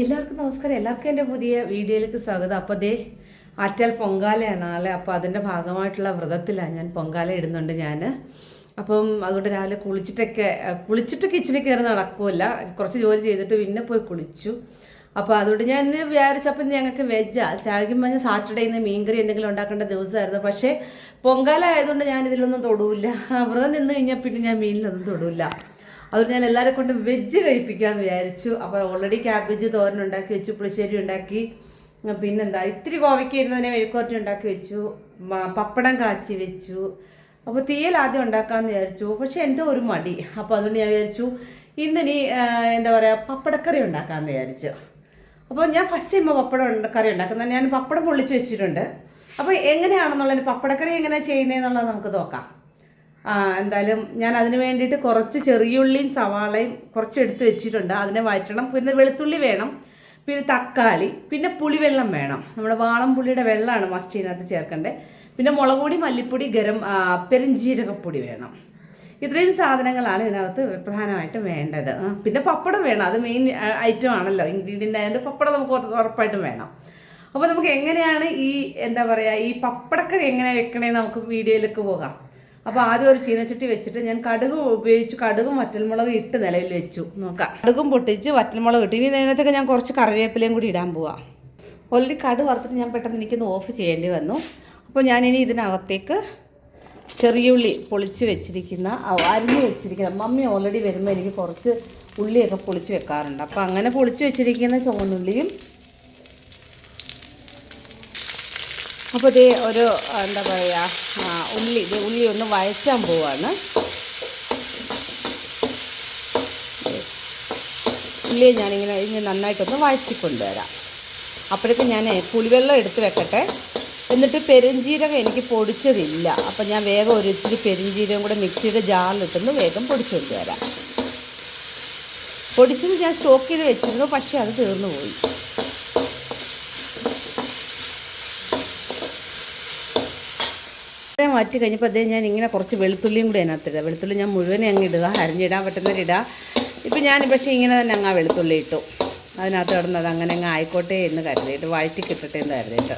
എല്ലാവർക്കും നമസ്കാരം. എല്ലാവർക്കും എന്റെ പുതിയ വീഡിയോയിലേക്ക് സ്വാഗതം. അപ്പോൾ ദേ ആറ്റാൽ പൊങ്കാലയാണ് നാളെ. അപ്പോൾ അതിന്റെ ഭാഗമായിട്ടുള്ള വ്രതത്തിലാണ് ഞാൻ പൊങ്കാല ഇടുന്നുണ്ട് ഞാൻ അപ്പം അതുകൊണ്ട് രാവിലെ കുളിച്ചിട്ടൊക്കെ കുളിച്ചിട്ട് കിച്ചണിൽ കയറി നടക്കുമല്ല കുറച്ച് ജോലി ചെയ്തിട്ട് പിന്നെ പോയി കുളിച്ചു. അപ്പോൾ അതുകൊണ്ട് ഞാൻ ഇന്ന് വിചാരിച്ചപ്പോൾ ഇന്ന് ഞങ്ങൾക്ക് വെജാ ശാഖ്യം പറഞ്ഞ സാറ്റർഡേ ഇന്ന് മീൻകറി എന്തെങ്കിലും ഉണ്ടാക്കേണ്ട ദിവസമായിരുന്നു. പക്ഷേ പൊങ്കാല ആയതുകൊണ്ട് ഞാൻ ഇതിലൊന്നും തൊടൂല്ല. വ്രതം നിന്ന് കഴിഞ്ഞാൽ പിന്നെ ഞാൻ മീനിലൊന്നും തൊടൂല്ല. അതുകൊണ്ട് ഞാൻ എല്ലാവരെ കൊണ്ട് വെജ് കഴിപ്പിക്കാമെന്ന് വിചാരിച്ചു. അപ്പോൾ ഓൾറെഡി ക്യാബേജ് തോരൻ ഉണ്ടാക്കി വെച്ചു പുളിശ്ശേരി ഉണ്ടാക്കി. പിന്നെന്താ ഇത്തിരി കോവയ്ക്ക് ഇരുന്നതിനെ മെഴുക്കോറ്റ ഉണ്ടാക്കി വെച്ചു. പപ്പടം കാച്ചി വെച്ചു. അപ്പോൾ തീയൽ ആദ്യം ഉണ്ടാക്കാമെന്ന് വിചാരിച്ചു. പക്ഷേ എന്തോ ഒരു മടി. അപ്പോൾ അതുകൊണ്ട് ഞാൻ വിചാരിച്ചു ഇന്നിനി എന്താ പറയുക പപ്പടക്കറി ഉണ്ടാക്കാമെന്ന് വിചാരിച്ചു. അപ്പോൾ ഞാൻ ഫസ്റ്റ് ടൈം പപ്പടം കറി ഉണ്ടാക്കുന്നത്. ഞാൻ പപ്പടം പൊള്ളിച്ച് വെച്ചിട്ടുണ്ട്. അപ്പോൾ എങ്ങനെയാണെന്നുള്ളത് പപ്പടക്കറി എങ്ങനെയാണ് ചെയ്യുന്നതെന്നുള്ളത് നമുക്ക് നോക്കാം. എന്തായാലും ഞാൻ അതിന് വേണ്ടിയിട്ട് കുറച്ച് ചെറിയുള്ളിയും സവാളയും കുറച്ച് എടുത്ത് വെച്ചിട്ടുണ്ട്. അതിനെ വഴറ്റണം. പിന്നെ വെളുത്തുള്ളി വേണം. പിന്നെ തക്കാളി. പിന്നെ പുളിവെള്ളം വേണം. നമ്മുടെ വാളം പുളിയുടെ വെള്ളമാണ് മസ്റ്റ് ഇതിനകത്ത് ചേർക്കേണ്ടത് പിന്നെ മുളക് പൊടി മല്ലിപ്പൊടി ഗരം പെരുംജീരകപ്പൊടി വേണം. ഇത്രയും സാധനങ്ങളാണ് ഇതിനകത്ത് പ്രധാനമായിട്ടും വേണ്ടത്. പിന്നെ പപ്പടം വേണം. അത് മെയിൻ ഐറ്റം ആണല്ലോ. ഇൻഗ്രീഡിയന്റ് ആയതുകൊണ്ട് പപ്പടം നമുക്ക് ഉറ- ഉറപ്പായിട്ടും വേണം. അപ്പോൾ നമുക്ക് എങ്ങനെയാണ് ഈ എന്താ പറയുക ഈ പപ്പടക്കറി എങ്ങനെ വെക്കണേന്ന് നമുക്ക് വീഡിയോയിലേക്ക് പോകാം. അപ്പോൾ ആദ്യം ഒരു ചീനച്ചട്ടി വെച്ചിട്ട് ഞാൻ കടുക് ഉപയോഗിച്ച് കടുകും വറ്റൽമുളകും ഇട്ട് നിലവിൽ വെച്ചു. നോക്കാം. കടുകും പൊട്ടിച്ച് വറ്റൽമുളക് ഇട്ട്. ഇനി നേരത്തേക്ക് ഞാൻ കുറച്ച് കറിവേപ്പിലയും കൂടി ഇടാൻ പോവാം. ഓൾറെഡി കട് വറുത്തിട്ട് ഞാൻ പെട്ടെന്ന് എനിക്കൊന്ന് ഓഫ് ചെയ്യേണ്ടി വന്നു. അപ്പോൾ ഞാനിനി ഇതിനകത്തേക്ക് ചെറിയ ഉള്ളി പൊളിച്ച് വെച്ചിരിക്കുന്ന അരിഞ്ഞ് വെച്ചിരിക്കുന്ന മമ്മി ഓൾറെഡി വരുമ്പോൾ എനിക്ക് കുറച്ച് ഉള്ളിയൊക്കെ പൊളിച്ച് വെക്കാറുണ്ട്. അപ്പോൾ അങ്ങനെ പൊളിച്ച് വെച്ചിരിക്കുന്ന ചുവന്നുള്ളിയും അപ്പോൾ ഇതേ ഒരു എന്താ പറയുക ഉള്ളി ഉള്ളി ഒന്ന് വഴറ്റാൻ പോവാണ്. ഉള്ളിയെ ഞാനിങ്ങനെ ഇങ്ങനെ നന്നായിട്ടൊന്ന് വഴറ്റിക്കൊണ്ടുവരാം. അപ്പോഴേക്കും ഞാൻ പുളിവെള്ളം എടുത്ത് വെക്കട്ടെ. എന്നിട്ട് പെരുംജീരകം എനിക്ക് പൊടിച്ചതില്ല. അപ്പം ഞാൻ വേഗം ഒരു ഇച്ചിരി പെരുംജീരകം കൂടെ മിക്സിയുടെ ജാറിലിട്ടൊന്ന് വേഗം പൊടിച്ചുകൊണ്ട് വരാം പൊടിച്ചത് ഞാൻ സ്റ്റോക്ക് ചെയ്ത് വെച്ചിരുന്നു പക്ഷേ അത് തീർന്നു പോയി. ഇത്രയും മാറ്റി കഴിഞ്ഞപ്പോൾ അതേ ഞാൻ ഇങ്ങനെ കുറച്ച് വെളുത്തുള്ളിയും കൂടി അതിനകത്തിടുക വെളുത്തുള്ളി ഞാൻ മുഴുവൻ അങ്ങ് ഇടുക അരിഞ്ഞിടാൻ പറ്റുന്നവരിടുക ഇപ്പം ഞാൻ പക്ഷേ ഇങ്ങനെ തന്നെ അങ്ങ് ആ വെളുത്തുള്ളി ഇട്ടു. അതിനകത്ത് കിടന്നത് അങ്ങനെ അങ്ങ് ആയിക്കോട്ടെ എന്ന് കരുതിയിട്ട് വഴറ്റി കിട്ടട്ടെ എന്ന് കരുതിയിട്ട്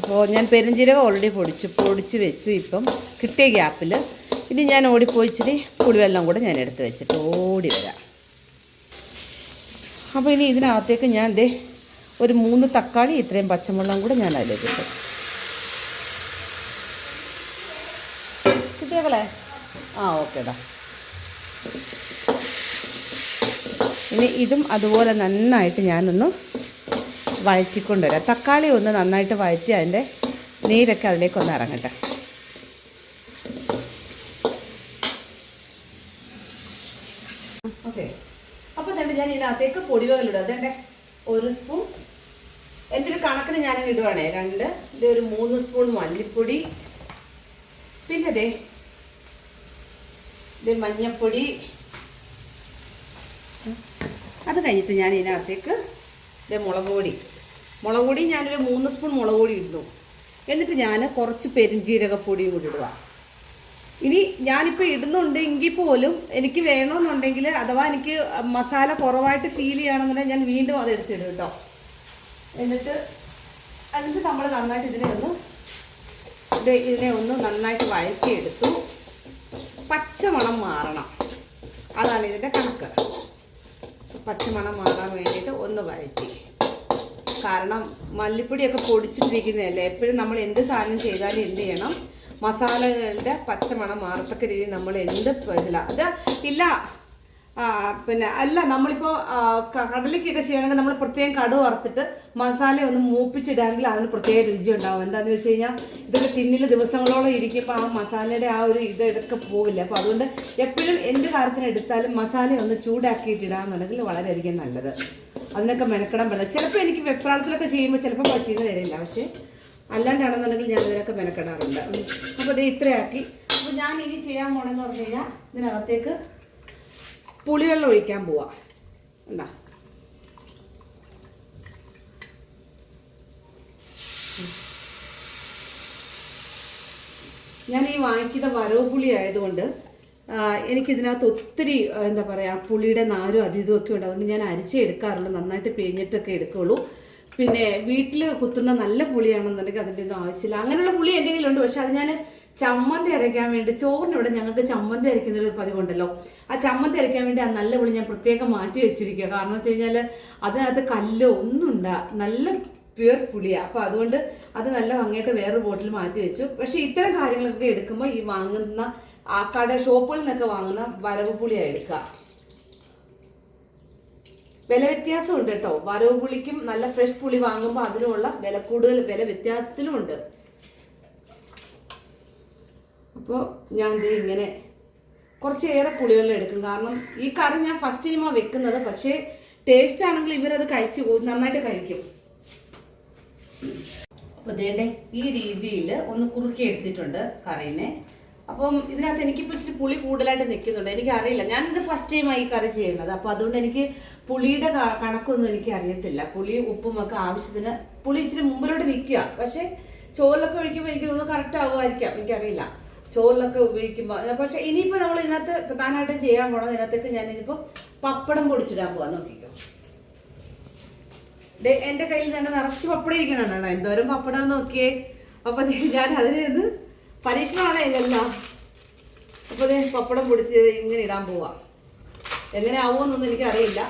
അപ്പോൾ ഞാൻ പെരുംജീരകം ഓൾറെഡി പൊടിച്ചു പൊടിച്ച് വെച്ചു ഇപ്പം. കിട്ടിയ ഗ്യാപ്പിൽ ഇനി ഞാൻ ഓടിപ്പോയി പുളിവെള്ളം കൂടെ ഞാൻ എടുത്ത് വെച്ചിട്ട് ഓടി വരാം. അപ്പോൾ ഇനി ഇതിനകത്തേക്ക് ഞാൻ ദേ ഒരു മൂന്ന് തക്കാളി ഇത്രയും പച്ചമുളകും കൂടെ ഞാൻ അതിലേക്ക് ഇട്ടു. കുട്ടികളെ? ആ ഓക്കേടാ ഇനി ഇതും അതുപോലെ നന്നായിട്ട് ഞാനൊന്ന് വഴറ്റിക്കൊണ്ടുവരാം. തക്കാളി ഒന്ന് നന്നായിട്ട് വഴറ്റി അതിന്റെ നീരൊക്കെ അതിലേക്കൊന്ന് ഇറങ്ങട്ടെ. ഓക്കെ അപ്പോൾ തന്നെ ഞാൻ ഇതിനകത്തേക്ക് പൊടിവകളിടും അതേണ്ടേ ഒരു സ്പൂൺ. എന്റെ ഒരു കണക്കിന് ഞാൻ ഇടുവാണേ? രണ്ട് ഇത് ഒരു മൂന്ന് സ്പൂൺ മല്ലിപ്പൊടി. പിന്നെ ദേ ഇത് മഞ്ഞപ്പൊടി. അത് കഴിഞ്ഞിട്ട് ഞാൻ ഇതിനകത്തേക്ക് ഇത് മുളക് പൊടി. മുളക് പൊടി ഞാനൊരു മൂന്ന് സ്പൂൺ മുളക് പൊടി ഇടുന്നു. എന്നിട്ട് ഞാൻ കുറച്ച് പെരുംജീരകപ്പൊടിയും കൂടി ഇടുക. ഇനി ഞാനിപ്പോൾ ഇടുന്നുണ്ട് എങ്കിൽ പോലും എനിക്ക് വേണമെന്നുണ്ടെങ്കിൽ അഥവാ എനിക്ക് മസാല കുറവായിട്ട് ഫീൽ ചെയ്യണമെന്നുണ്ടെങ്കിൽ ഞാൻ വീണ്ടും അത് എടുത്തിടും കേട്ടോ. എന്നിട്ട് എന്നിട്ട് നമ്മൾ നന്നായിട്ട് ഇതിനെ ഒന്ന് ഇത് ഇതിനെ ഒന്ന് നന്നായിട്ട് വഴറ്റിയെടുത്തു. പച്ചമണം മാറണം. അതാണ് ഇതിന്റെ കണക്ക്. പച്ചമണം മാറാൻ വേണ്ടിയിട്ട് ഒന്ന് വഴറ്റി. കാരണം മല്ലിപ്പൊടിയൊക്കെ പൊടിച്ചിട്ടിരിക്കുന്നതല്ലേ? എപ്പോഴും നമ്മൾ എന്ത് സാധനം ചെയ്താലും എന്ത് ചെയ്യണം? മസാലകളുടെ പച്ചമണം മാറത്തക്ക രീതി നമ്മൾ എന്ത് ഇതില്ല അത് ഇല്ല. പിന്നെ അല്ല നമ്മളിപ്പോ കടലയ്ക്കൊക്കെ ചെയ്യണമെങ്കിൽ നമ്മൾ പ്രത്യേകം കടു വറുത്തിട്ട് മസാല ഒന്ന് മൂപ്പിച്ചിടാമെങ്കിൽ അതിന് പ്രത്യേക രുചി ഉണ്ടാവും എന്താണെന്ന് വെച്ച് കഴിഞ്ഞാൽ ഇതൊക്കെ ടിന്നിൽ ദിവസങ്ങളോളം ഇരിക്കുമ്പോൾ ആ മസാലയുടെ ആ ഒരു ഇത് എടുക്ക പോകില്ല അപ്പോൾ അതുകൊണ്ട് എപ്പോഴും എന്ത് കാര്യത്തിന് എടുത്താലും മസാല ഒന്ന് ചൂടാക്കിയിട്ട് ഇടാമെന്നുണ്ടെങ്കിൽ വളരെയധികം നല്ലത്. അതിനൊക്കെ മെനക്കെടാൻ പറ്റില്ല. ചിലപ്പോൾ എനിക്ക് വെപ്രാളത്തിലൊക്കെ ചെയ്യുമ്പോൾ ചിലപ്പോൾ പറ്റിയെന്ന് വരില്ല. പക്ഷേ അല്ലാണ്ടാണെന്നുണ്ടെങ്കിൽ ഞാൻ ഇതിനൊക്കെ മെനക്കെടാറുണ്ട്. അപ്പോൾ ഇത് ഇത്രയാക്കി. അപ്പോൾ ഞാൻ ഇനി ചെയ്യാൻ പോണെന്ന് പറഞ്ഞു കഴിഞ്ഞാൽ ഇതിനകത്തേക്ക് പുളിവെള്ളം ഒഴിക്കാൻ പോവാ. എന്താ ഞാൻ ഈ വാങ്ങിക്കുന്ന വരവ് പുളി ആയതുകൊണ്ട് എനിക്കിതിനകത്ത് ഒത്തിരി എന്താ പറയുക പുളിയുടെ നാരും അതിതും ഒക്കെ ഉണ്ട്. അതുകൊണ്ട് ഞാൻ അരിച്ചേ എടുക്കാറുള്ളൂ. നന്നായിട്ട് പിഴിഞ്ഞിട്ടൊക്കെ എടുക്കുള്ളൂ. പിന്നെ വീട്ടിൽ കുത്തുന്ന നല്ല പുളിയാണെന്നുണ്ടെങ്കിൽ അതിന്റെ ഒന്നും ആവശ്യമില്ല. അങ്ങനെയുള്ള പുളി എന്റെ കയ്യിലുണ്ട്. പക്ഷെ അത് ഞാൻ ചമ്മന്തി അരയ്ക്കാൻ വേണ്ടി ചോറിനിവിടെ ഞങ്ങൾക്ക് ചമ്മന്തി അരയ്ക്കുന്ന ഒരു പതിവുണ്ടല്ലോ. ആ ചമ്മന്തി അരയ്ക്കാൻ വേണ്ടി ആ നല്ല പുളി ഞാൻ പ്രത്യേകം മാറ്റി വെച്ചിരിക്കുക. കാരണം വെച്ച് കഴിഞ്ഞാൽ അതിനകത്ത് കല്ലോ ഒന്നും ഉണ്ടാ നല്ല പ്യുവർ പുളിയാണ് അപ്പോൾ അതുകൊണ്ട് അത് നല്ല ഭംഗിയായിട്ട് വേറൊരു ബോട്ടിൽ മാറ്റി വെച്ചു. പക്ഷേ ഇത്തരം കാര്യങ്ങളൊക്കെ എടുക്കുമ്പോൾ ഈ വാങ്ങുന്ന ആ കട ഷോപ്പുകളിൽ നിന്നൊക്കെ വാങ്ങുന്ന വരവ് പുളിയാണ് എടുക്കുക. വില വ്യത്യാസമുണ്ട് കേട്ടോ. വരവ് പുളിക്കും നല്ല ഫ്രഷ് പുളി വാങ്ങുമ്പോൾ അതിനുള്ള വില കൂടുതൽ വില വ്യത്യാസത്തിലും ഉണ്ട്. അപ്പോൾ ഞാൻ ദേ ഇങ്ങനെ കുറച്ചേറെ പുളിവെള്ളം എടുക്കും. കാരണം ഈ കറി ഞാൻ ഫസ്റ്റ് ടൈമാണ് വെക്കുന്നത്. പക്ഷേ ടേസ്റ്റ് ആണെങ്കിൽ ഇവരത് കഴിച്ചു പോകും. നന്നായിട്ട് കഴിക്കും. അപ്പോൾ ദേണ്ടേ ഈ രീതിയിൽ ഒന്ന് കുറുക്കി എടുത്തിട്ടുണ്ട് കറീനെ. അപ്പം ഇതിനകത്ത് എനിക്കിപ്പോൾ ഇച്ചിരി പുളി കൂടുതലായിട്ട് നിൽക്കുന്നുണ്ട്. എനിക്കറിയില്ല. ഞാനിത് ഫസ്റ്റ് ടൈമാണ് ഈ കറി ചെയ്യുന്നത്. അപ്പോൾ അതുകൊണ്ട് എനിക്ക് പുളിയുടെ കണക്കൊന്നും എനിക്ക് അറിയത്തില്ല. പുളി ഉപ്പും ഒക്കെ ആവശ്യത്തിന് പുളി ഇച്ചിരി മുമ്പിലോട്ട് നിൽക്കുക. പക്ഷേ ചോറിലൊക്കെ ഒഴിക്കുമ്പോൾ എനിക്ക് തോന്നുന്നു കറക്റ്റ് ആവുമായിരിക്കാം. എനിക്കറിയില്ല. ചോറിലൊക്കെ ഉപയോഗിക്കുമ്പോൾ പക്ഷെ ഇനിയിപ്പോൾ നമ്മൾ ഇതിനകത്ത് പ്രധാനമായിട്ടും ചെയ്യാൻ പോണത് ഇതിനകത്തേക്ക് ഞാൻ ഇനിയിപ്പോൾ പപ്പടം പൊടിച്ചിടാൻ പോകാൻ നോക്കിക്കോ. എന്റെ കയ്യിൽ തന്നെ നിറച്ച് പപ്പടം ഇരിക്കണം എന്തോരം പപ്പടം നോക്കിയേ. അപ്പൊ ഞാൻ അതിന് ഇത് പരീക്ഷണമാണ് ഇതെല്ലാം. അപ്പൊ പപ്പടം പൊടിച്ച് ഇങ്ങനെ ഇടാൻ പോവാ. എങ്ങനെ എനിക്ക് അറിയില്ല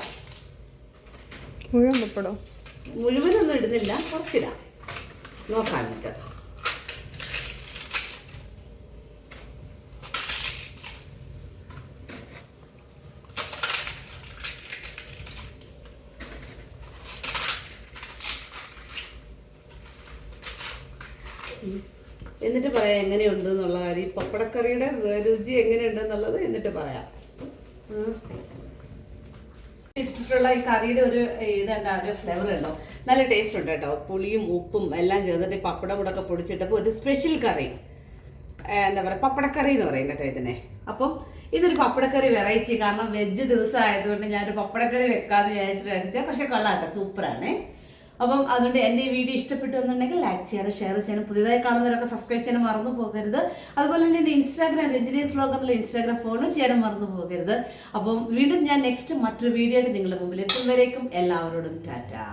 മുഴുവൻ പപ്പടം? മുഴുവനൊന്നും ഇടുന്നില്ല. കുറച്ചിടാം. നോക്കാം എന്നിട്ട് എന്നിട്ട് പറയാം എങ്ങനെയുണ്ട് എന്നുള്ള കാര്യം. ഈ പപ്പടക്കറിയുടെ രുചി എങ്ങനെയുണ്ട് എന്നുള്ളത് എന്നിട്ട് പറയാം. ഇട്ടിട്ടുള്ള ഈ കറിയുടെ ഒരു ഇതെന്താ ഒരു ഫ്ലേവർ ഉണ്ടോ? നല്ല ടേസ്റ്റ് ഉണ്ട് കേട്ടോ. പുളിയും ഉപ്പും എല്ലാം ചേർന്നിട്ട് പപ്പടം കൂടെ ഒക്കെ പൊടിച്ചിട്ടപ്പോൾ ഒരു സ്പെഷ്യൽ കറി. എന്താ പറയുക പപ്പടക്കറി എന്ന് പറയും കേട്ടോ ഇതിനെ. അപ്പം ഇതൊരു പപ്പടക്കറി വെറൈറ്റി കാരണം വെജ് ദിവസം ആയതുകൊണ്ട് ഞാനൊരു പപ്പടക്കറി വെക്കാമെന്ന് വിചാരിച്ചിട്ട് വെച്ചാൽ പക്ഷേ കൊള്ളാം കേട്ടോ. സൂപ്പറാണേ അപ്പം അതുകൊണ്ട് എന്റെ ഈ വീഡിയോ ഇഷ്ടപ്പെട്ടു എന്നുണ്ടെങ്കിൽ ലൈക്ക് ചെയ്യാനും ഷെയർ ചെയ്യാനും പുതിയതായി കാണുന്നവരൊക്കെ സബ്സ്ക്രൈബ് ചെയ്യാനും മറന്നു പോകരുത്. അതുപോലെ തന്നെ എന്റെ ഇൻസ്റ്റാഗ്രാം രഞ്ജനീസ് വ്ലോഗ് എന്നുള്ള ഇൻസ്റ്റാഗ്രാം ഫോളോ ചെയ്യാനും മറന്നു പോകരുത്. അപ്പം വീണ്ടും ഞാൻ നെക്സ്റ്റ് മറ്റൊരു വീഡിയോ ആയിട്ട് നിങ്ങളുടെ മുമ്പിൽ എത്തും എല്ലാവരോടും ടാറ്റാ.